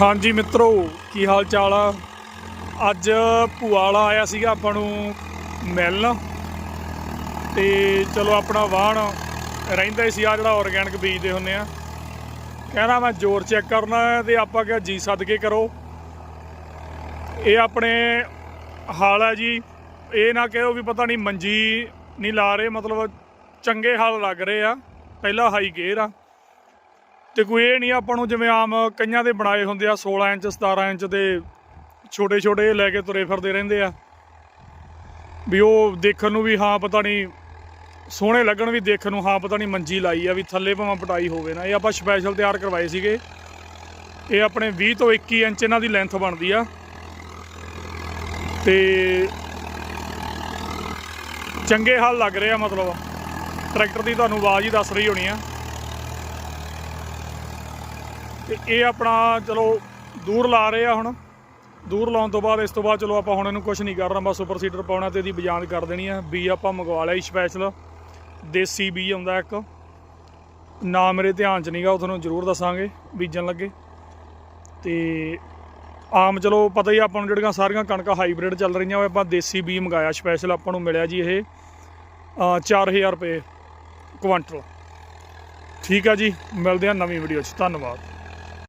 ਹਾਂਜੀ ਮਿੱਤਰੋ, ਕੀ ਹਾਲ ਚਾਲ ਆ? ਅੱਜ ਭੂਆ ਆਇਆ ਸੀਗਾ ਆਪਾਂ ਨੂੰ ਮਿਲਣ। ਤੇ ਚਲੋ ਆਪਣਾ ਵਾਹਣ ਰਹਿੰਦਾ ਹੀ ਸੀ ਆ ਜਿਹੜਾ ਆਰਗੈਨਿਕ ਬੀਜਦੇ ਹੁੰਨੇ ਆ। ਕਹਿੰਦਾ ਮੈਂ ਜ਼ੋਰ ਚੈੱਕ ਕਰਨਾ ਹੈ ਤੇ ਆਪਾਂ ਕਿਹਾ ਜੀ ਸਦਕੇ ਕਰੋ। ਇਹ ਆਪਣੇ ਹਾਲ ਹੈ ਜੀ। ਇਹ ਨਾ ਕਹੋ ਵੀ ਪਤਾ ਨਹੀਂ ਮੰਜੀ ਨਹੀਂ ਲਾ ਰਹੇ, ਮਤਲਬ ਚੰਗੇ ਹਾਲ ਲੱਗ ਰਹੇ ਆ। ਪਹਿਲਾ ਹਾਈ ਗੇਅਰ ਆ। ਤੇ ਕੋਈ ਇਹ ਨਹੀਂ ਆਪਾਂ ਨੂੰ ਜਿਵੇਂ ਆਮ ਕਈਆਂ ਦੇ ਬਣਾਏ ਹੁੰਦੇ ਆ 16 ਇੰਚ 17 ਇੰਚ ਦੇ ਛੋਟੇ ਛੋਟੇ ਲੈ ਕੇ ਤੁਰੇ ਫਿਰਦੇ ਰਹਿੰਦੇ ਆ। ਵੀ ਉਹ ਦੇਖਣ ਨੂੰ ਵੀ ਹਾਂ ਪਤਾ ਨਹੀਂ, ਸੋਹਣੇ ਲੱਗਣ ਵੀ ਦੇਖਣ ਨੂੰ ਹਾਂ ਪਤਾ ਨਹੀਂ ਮੰਜੀ ਲਾਈ ਆ ਵੀ ਥੱਲੇ ਭਾਵੇਂ ਪਟਾਈ ਹੋਵੇ ਨਾ। ਇਹ ਆਪਾਂ ਸਪੈਸ਼ਲ ਤਿਆਰ ਕਰਵਾਏ ਸੀਗੇ। ਇਹ ਆਪਣੇ 20 ਤੋਂ 21 ਇੰਚ ਇਹਨਾਂ ਦੀ ਲੈਂਥ ਬਣਦੀ ਆ। ਤੇ ਚੰਗੇ ਹਾਲ ਲੱਗ ਰਹੇ ਆ ਮਤਲਬ। ਟਰੈਕਟਰ ਦੀ ਤੁਹਾਨੂੰ ਆਵਾਜ਼ ਹੀ ਦੱਸ ਰਹੀ ਹੋਣੀ ਆ। ਤੇ ਇਹ ਆਪਣਾ ਚਲੋ ਦੂਰ ਲਾ ਰਹੇ ਆ ਹੁਣ। ਦੂਰ ਲਾਉਣ ਤੋਂ ਬਾਅਦ ਇਸ ਤੋਂ ਬਾਅਦ ਚਲੋ ਆਪਾਂ ਹੁਣ ਇਹਨੂੰ ਕੁਝ ਨਹੀਂ ਕਰਨਾ ਬਸ ਸੁਪਰ ਸੀਡਰ ਪਾਉਣਾ ਤੇ ਇਹਦੀ ਬਿਜਾਨ ਕਰ ਦੇਣੀ ਆ। ਬੀ ਆਪਾਂ ਮੰਗਵਾ ਲਿਆ ਸਪੈਸ਼ਲ ਦੇਸੀ ਬੀ ਆਉਂਦਾ ਇੱਕ। ਨਾ ਮੇਰੇ ਧਿਆਨ 'ਚ ਨਹੀਂਗਾ ਉਹ ਤੁਹਾਨੂੰ ਜ਼ਰੂਰ ਦੱਸਾਂਗੇ ਬੀਜਣ ਲੱਗੇ। ਤੇ ਆਮ ਚਲੋ ਪਤਾ ਹੀ ਆਪਾਂ ਨੂੰ ਜਿਹੜੀਆਂ ਸਾਰੀਆਂ ਕਣਕਾਂ ਹਾਈਬ੍ਰਿਡ ਚੱਲ ਰਹੀਆਂ ਉਹ ਆਪਾਂ ਦੇਸੀ ਬੀ ਮੰਗਾਇਆ ਸਪੈਸ਼ਲ ਆਪਾਂ ਨੂੰ ਮਿਲਿਆ ਜੀ ਇਹ। ਅ, 4000 ਰੁਪਏ ਕੁਆਂਟਲ। ਠੀਕ ਆ ਜੀ ਮਿਲਦੇ ਆ ਨਵੀਂ ਵੀਡੀਓ 'ਚ। ਧੰਨਵਾਦ।